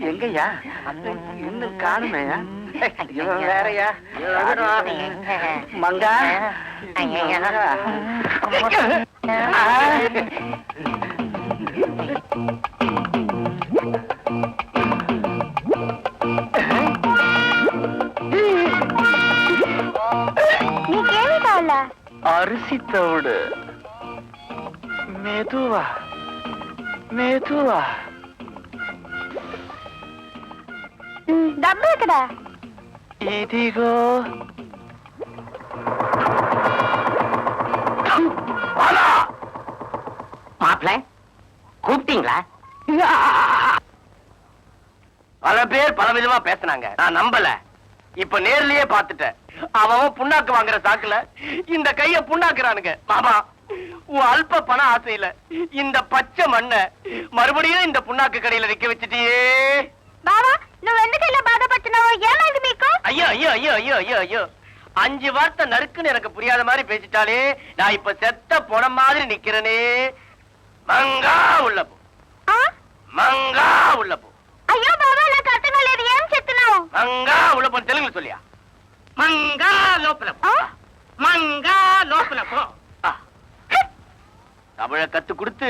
எங்கய்யா? இன்னும் காணுமே இவன் வேறையா? மங்கா? அரிசி தவிடு. மெதுவா. மெதுவா. డబ్బు ఎక్కడ ఇదిగో மாப்பிள கூப்பிட்டீங்களா பல பேர் பல விதமா பேசுனாங்க நான் நம்பல இப்ப நேர்லயே பாத்துட்டேன் அவன் அவன் புண்ணாக்கு வாங்குற சாக்குல இந்த கைய புண்ணாக்குறானுங்க மாமா உன் அல்ப பண ஆசையில இந்த பச்சை மண்ண மறுபடியும் இந்த புண்ணாக்கு கடையில விக்க வச்சுட்டியே బావా నువ్వు ఎందుకు ఇలా బాధపడుతున్నావు ఏమైంది మీకు ஐயோ ஐயோ ஐயோ ஐயோ ஐயோ ஐயோ அஞ்சு வார்த்தை நறுக்குன்னு எனக்கு புரியாத மாதிரி பேசிட்டாலே நான் இப்ப செத்த போன மாதிரி நிக்கிறனே மங்கா உள்ள போ ఆ? மங்கா உள்ள போ అయ్యో బావా నాకు అర్థం లేదు ఏం చెప్తున్నావు மங்கா உள்ள போ தெலுங்குல சொல்லியா మంగా లోపల పో. ఆ? మంగా లోపల పో தமிழ கத்து கொடுத்து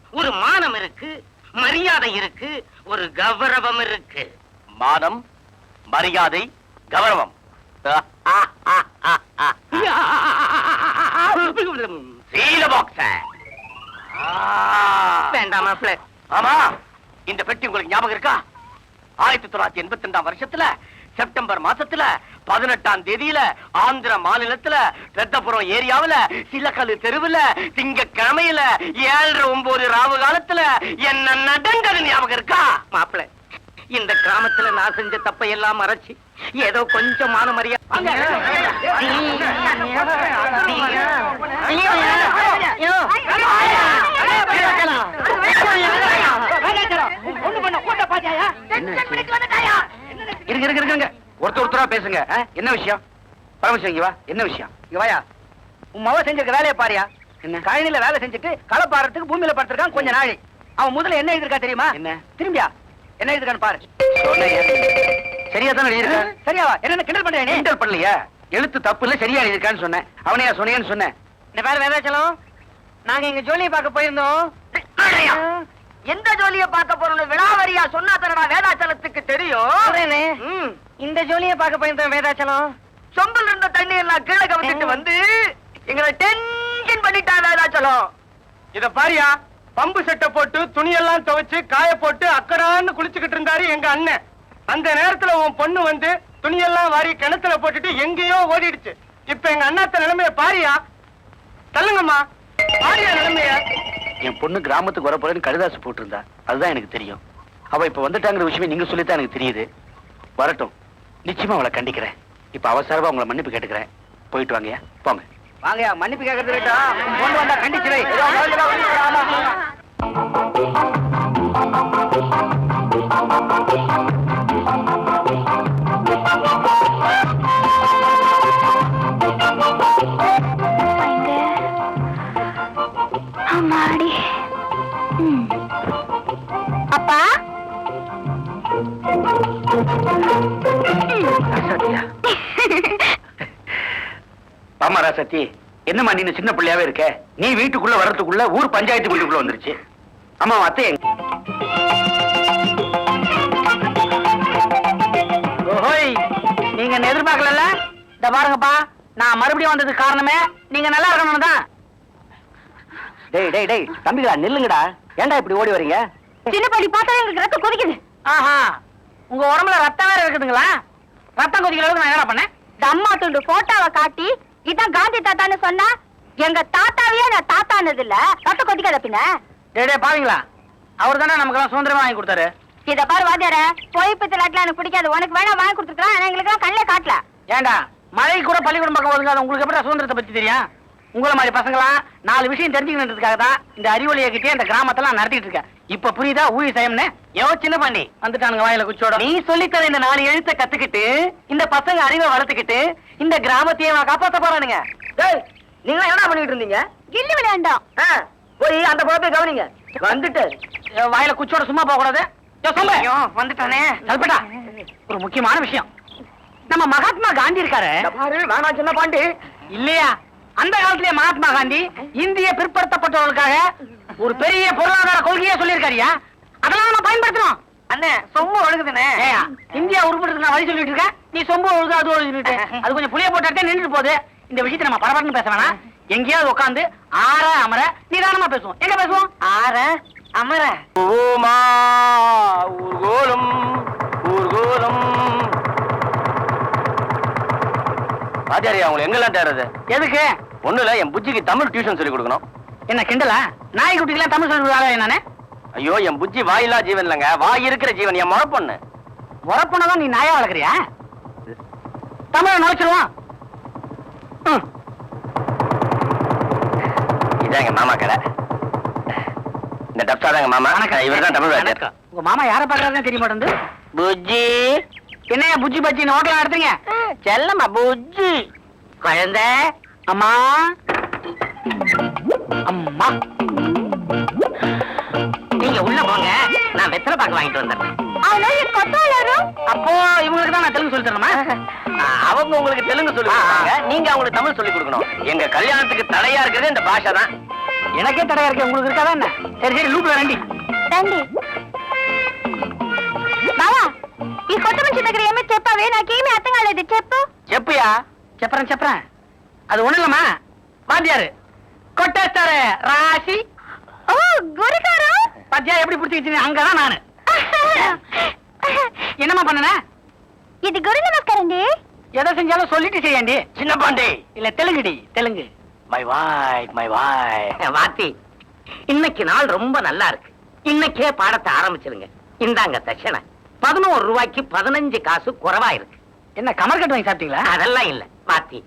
ஒரு மானம் இருக்கு மரியாதை இருக்கு ஒரு கௌரவம் இருக்கு. மானம் மரியாதை கௌரவம். வேண்டாம் ஆமா இந்த பெட்டி உங்களுக்கு ஞாபகம் இருக்கா? ஆயிரத்தி தொள்ளாயிரத்தி எண்பத்தி ரெண்டாம் வருஷத்துல செப்டம்பர் மாசத்துல பதினெட்டாம் தேதியில ஆந்திர மாநிலத்துல ரத்தபுரம் ஏரியாவில சிலக்கல்லு தெருவுல திங்கக்கிழமையில ஏழரை ஒன்பது ராவு காலத்துல என்ன நடந்தது ஞாபகம் இருக்கா மாப்பிள இந்த கிராமத்துல நான் செஞ்ச தப்பை எல்லாம் மறைச்சு ஏதோ கொஞ்சம் மான இருங்க இருங்க இருங்க ஒருத்தர் ஒருத்தரா பேசுங்க? என்ன விஷயம்? பரமசிவம் இங்க வா. என்ன விஷயம்? இங்க வாயா. உன் மவ செஞ்சிருக்க வேலையை பாரியா? என்ன? கழனில வேலை செஞ்சுட்டு களை பாடுறதுக்கு பூமியில படுத்திருக்கான் கொஞ்ச நாளை. அவன் முதல்ல என்ன எழுதிருக்கா தெரியுமா? என்ன? திரும்பியா? என்ன எழுதிருக்கான்னு பாரு. சரியா தானே எழுதிருக்கா சரியாவா என்ன கிண்டல் பண்றேன் கிண்டல் பண்ணலையா? எழுத்து தப்பு இல்ல சரியா எழுதிருக்கான்னு சொன்னேன். அவனையா சொன்னியன்னு சொன்னேன். இந்த பேர் வேதாச்சலம் நாங்க எங்க ஜோலியை பார்க்க போயிருந்தோம். எந்த ஜோலிய பார்க்க போறோம்னு விழாவரியா சொன்னா தரடா வேதாச்சலத்துக்கு தெரியும். இந்த ஜோலியை பார்க்க போயிருந்தோம் வேதாச்சலம். சொம்பல் இருந்த தண்ணி எல்லாம் கீழே கவிட்டு வந்து எங்களை டென்ஷன் பண்ணிட்டா வேதாச்சலம். இத பாரியா பம்பு செட்டை போட்டு துணியெல்லாம் துவைச்சு காய போட்டு அக்கடான்னு குளிச்சுக்கிட்டு இருந்தாரு எங்க அண்ணன். அந்த நேரத்துல உன் பொண்ணு வந்து துணியெல்லாம் வாரி கிணத்துல போட்டுட்டு எங்கேயோ ஓடிடுச்சு. இப்ப எங்க அண்ணாத்த நிலைமைய பாரியா? தள்ளுங்கம்மா. பாரியா நிலைமைய? என் பொண்ணு கிராமத்துக்கு வர போறேன்னு கடிதாசு போட்டிருந்தா. அதுதான் எனக்கு தெரியும். அவ இப்ப வந்துட்டாங்கிற விஷயமே நீங்க சொல்லித்தான் எனக்கு தெரியுது. வரட்டும். நிச்சயமா அவளை கண்டிக்கிறேன். இப்ப அவசரமா உங்களை மன்னிப்பு கேட்டுக்கிறேன். போயிட்டு வாங்கயா போங்க. வாங்கயா மன்னிப்பு கேட்கறது கொண்டு வந்தா கண்டிச்சு ஆமா ராசத்தி என்னம்மா நீ சின்ன பிள்ளையாவே இருக்க? நீ வீட்டுக்குள்ள வர்றதுக்குள்ள ஊர் பஞ்சாயத்து வீட்டுக்குள்ள வந்துருச்சு ஆமா அத்தை எங்க? ஓஹோய் நீங்க என்ன எதிர்பார்க்கல இந்த பாருங்கப்பா நான் மறுபடியும் வந்ததுக்கு காரணமே நீங்க நல்லா இருக்கணும் தான். டேய் டேய் டேய் தம்பிகளா நில்லுங்கடா. ஏன்டா இப்படி ஓடி வரீங்க? சின்ன பாடி பார்த்தா எங்களுக்கு ரத்தம் கொதிக்குது. ஆஹா உங்க உடம்புல ரத்தம் வேற இருக்குதுங்களா? ரத்தம் கொதிக்கிற அளவுக்கு நான் என்ன பண்ணேன்? இந்த அம்மா துண்டு போட்டோவை காட்டி இதான் காந்தி தாத்தான்னு சொன்னா எங்க தாத்தாவையே நான் தாத்தானது இல்ல ரத்தம் கொதிக்காத பின்ன டேய் பாவீங்களா? அவர் தானே நமக்கெல்லாம் சுதந்திரமா வாங்கி கொடுத்தாரு. இத பாரு வாத்தியார போய் பித்தலாட்ல எனக்கு பிடிக்காது. உனக்கு வேணா வாங்கி கொடுத்துருக்கலாம் ஆனா எங்களுக்கு எல்லாம் கண்ணிலே காட்டல. ஏண்டா மழை கூட பள்ளிக்கூடம் பக்கம் ஒதுங்காத உங்களுக்கு எப்படி சுதந்திரத்தை பத்தி தெரியும்? உங்கள மாதிரி பசங்களாம் நாலு விஷயம் தெரிஞ்சுக்கணுன்றதுக்காக தான் இந்த அறிவொளியை கிட்டே இந்த கிராமத்தெல்லாம் நடத்திட்டு இருக்கேன். இப்ப புரியுதா? ஊழி சயம்னு? யோ சின்ன பண்ணி வந்துட்டானுங்க வாயில குச்சோட நீ சொல்லித்தர இந்த நாலு எழுத்த கத்துக்கிட்டு இந்த பசங்க அறிவை வளர்த்துக்கிட்டு இந்த கிராமத்தையே காப்பாத்த போறானுங்க. டேய் நீங்க என்ன பண்ணிட்டு இருந்தீங்க? கில்லி விளையாண்டோம். போய் அந்த குழப்பை கவனிங்க. வந்துட்டு. வாயில குச்சோட சும்மா போக கூடாது வந்துட்டானே. சல்பட்டா ஒரு முக்கியமான விஷயம். நம்ம மகாத்மா காந்தி இருக்காரு. வேணாம் சின்ன பாண்டி. இல்லையா? அந்த காலத்திலேயே மகாத்மா காந்தி இந்திய பிற்படுத்தப்பட்டவர்களுக்காக ஒரு பெரிய பொருளாதார கொள்கையே சொல்லியிருக்காருயா? அதெல்லாம் நம்ம பயன்படுத்தணும். அண்ணே சொம்பு ஒழுகுதுண்ணே. இந்தியா உருப்படுறதுக்கு நான் வழி சொல்லிட்டு இருக்கேன். நீ சொம்பு ஒழுகு அது ஒழுகுட்டு அது கொஞ்சம் புளிய போட்டாட்டே நின்றுட்டு போகுது. இந்த விஷயத்தை நம்ம பரபரன்னு பேச வேணாம். எங்கேயாவது உட்காந்து ஆற அமர நிதானமா பேசுவோம். எங்க பேசுவோம்? ஆற அமர. ஓமா ஊர்கோலம் ஊர்கோலம். ஆச்சாரியா அவங்க எங்கெல்லாம் தேடுறது? எதுக்கு? ஒண்ணுல என் புஜ்ஜிக்கு தமிழ் டியூஷன் சொல்லி கொடுக்கணும். என்ன கிண்டலா? நாய்க்குட்டிக்கெல்லாம் தமிழ் சொல்லி கொடுக்காத நானே ஐயோ என் புஜ்ஜி வாயில்லா ஜீவன் இல்லைங்க. வாய் இருக்கிற ஜீவன் என் முறை பொண்ணு உரப்புனதான் நீ நாயா வளர்க்குறியா? தமிழ நுழைச்சிருவோம் ம். இதான் எங்க மாமா கடை இந்த டப்ஸா மாமா. இவர் தான் தமிழ். உங்க மாமா யார பாக்குறாருன்னு தெரிய மாட்டேங்குது புஜ்ஜி. என்னையா புஜ்ஜி பஜ்ஜி? ஹோட்டல் நடத்துறீங்க? செல்லம்மா புஜ்ஜி. குழந்த. அம்மா. அம்மா. நீங்க உள்ள போங்க. நான் வெத்தலை பாக்க வாங்கிட்டு வந்துடுறேன். அப்போ இவங்களுக்கு தான் நான் தெலுங்கு சொல்லி தரணுமா? அவங்க உங்களுக்கு தெலுங்கு சொல்லி கொடுப்பாங்க. நீங்க அவங்களுக்கு தமிழ் சொல்லி கொடுக்கணும். எங்க கல்யாணத்துக்கு தடையா இருக்கிறது இந்த பாஷா தான். எனக்கே தடையா இருக்கு உங்களுக்கு இருக்காதா என்ன? சரி சரி லூப்ல ரெண்டி. ரெண்டி. பாவா ఈ కొత్త మనిషి దగ్గర ఏమీ చెప్పావే? నాకేమీ అర్థం కాలేదు. చెప్పు. చెప్పుయా? చెప్పరా చెప్పరా. అది ఉండలమ్మా? వాద్యారు కొట్టేస్తాரு రాసి ఓ గురుగారు. பத்தியா எப்படி பிடிச்சிக்கிச்சு அங்கதான் நானு என்னம்மா பண்ணன ఇది గురు నమస్కారండి செஞ்சாலும் சொல்லிட்டு செய்யண்டி சின்ன பாண்டி தெலுங்குடி தெலுங்கு மை வாய் மை வாய் வாத்தி இன்னைக்கு நாள் ரொம்ப நல்லா இருக்கு இன்னைக்கே பாடத்தை ஆரம்பிச்சிருங்க இந்தாங்க தட்சணை பதினோரு ரூபாய்க்கு பதினஞ்சு காசு குறைவா இருக்கு. என்ன கமர் கட்டு வாங்கி சாப்பிட்டீங்களா? அதெல்லாம் இல்ல வாத்தி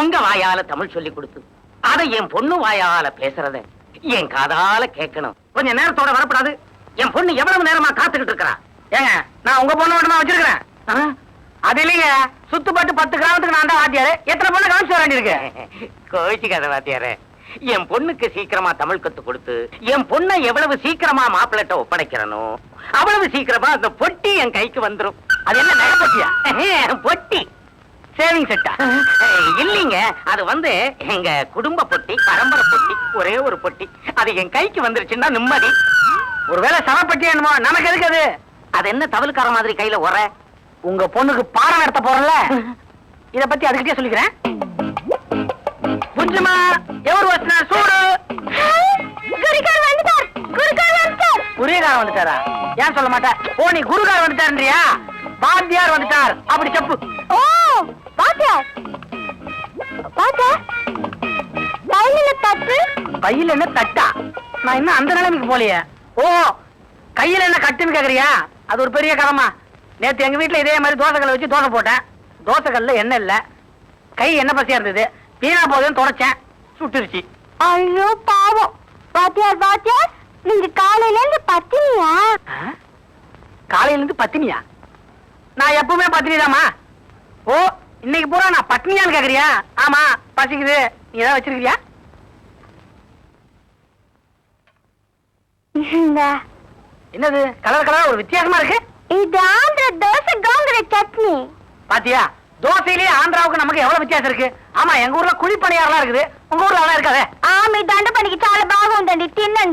உங்க வாயால தமிழ் சொல்லி கொடுத்து அதை என் பொண்ணு வாயால பேசுறத என் காதால கேட்கணும். கொஞ்ச நேரத்தோட வரப்படாது. என் பொண்ணு எவ்வளவு நேரமா காத்துக்கிட்டு இருக்கறா? ஏங்க நான் உங்க பொண்ணு மட்டும் வச்சிருக்கிறேன்? அது இல்லைங்க. சுத்துப்பட்டு பத்து கிராமத்துக்கு நான் தான் வாத்தியாரு. எத்தனை பொண்ணு கவனிச்சு வர வேண்டியிருக்கு? கோவிச்சுக்காத வாத்தியாரே. என் பொண்ணுக்கு சீக்கிரமா தமிழ் கத்து கொடுத்து என் பொண்ணை எவ்வளவு சீக்கிரமா மாப்பிள்ளட்ட ஒப்படைக்கிறனோ அவ்வளவு சீக்கிரமா அந்த பொட்டி என் கைக்கு வந்துடும் அது என்ன நகை பொட்டியா? பொட்டி. சேவிங் செட்டா இல்லைங்க. அது வந்து எங்க குடும்ப பொட்டி பரம்பரை பொட்டி ஒரே ஒரு பொட்டி. அது என் கைக்கு வந்துருச்சுன்னா நிம்மதி. ஒருவேளை சவப்பட்டி என்னமோ நமக்கு எதுக்கு அது? அது என்ன தவளுக்கார மாதிரி கையில உர? உங்க பொண்ணுக்கு பாடம் நடத்த போறல இத பத்தி அதுக்கிட்டே சொல்லிக்கிறேன். புரிஞ்சுமா எவர் வச்சினா சூடு. குருக்கார் வந்துட்டார். குருக்கார் குருகார் வந்துட்டாரா? ஏன் சொல்ல மாட்டேன் ஓ நீ குருகார் வந்துட்டாருன்றியா? பாத்தியார் வந்துட்டார். அப்படி செப்பு. ஓ பாத்தியா பாத்தியா கையில தட்டு? கையில என்ன தட்டா? நான் இன்னும் அந்த நிலைமைக்கு போலையே ஓ கையில என்ன கட்டுன்னு கேக்குறியா? அது ஒரு பெரிய கதமா நேத்து எங்க வீட்டுல இதே மாதிரி தோசைக்கல்ல வச்சு தோசை போட்டேன். தோசைக்கல்ல எண்ணெய் இல்ல. கை என்ன பசியா இருந்தது? வீணா போகுதுன்னு தொடச்சேன். சுட்டுருச்சு. ஐயோ பாவம். பாத்தியார் பாத்தியா நீங்க காலையில இருந்து பத்தினியா ஆ? காலையில இருந்து பத்தினியா நான் எப்பவுமே பத்தினிதாம்மா ஓ இன்னைக்கு பூரா நான் பட்னியான்னு கேக்குறியா ஆமா பசிக்குது நீ ஏதாவது வச்சிருக்கியா என்னது கலர் கலர் ஒரு வித்தியாசமா இருக்கு இது ஆந்திர தோசை கோங்குற சட்னி பாத்தியா தோசையிலேயே ஆந்திராவுக்கு நமக்கு எவ்வளவு வித்தியாசம் இருக்கு ஆமா எங்க ஊர்ல குழிப்பணியாரெல்லாம் இருக்குது உங்க ஊர்ல அதெல்லாம் இருக்காதே ఆ మీ దండ పనికి చాలా బాగుందండి తినండి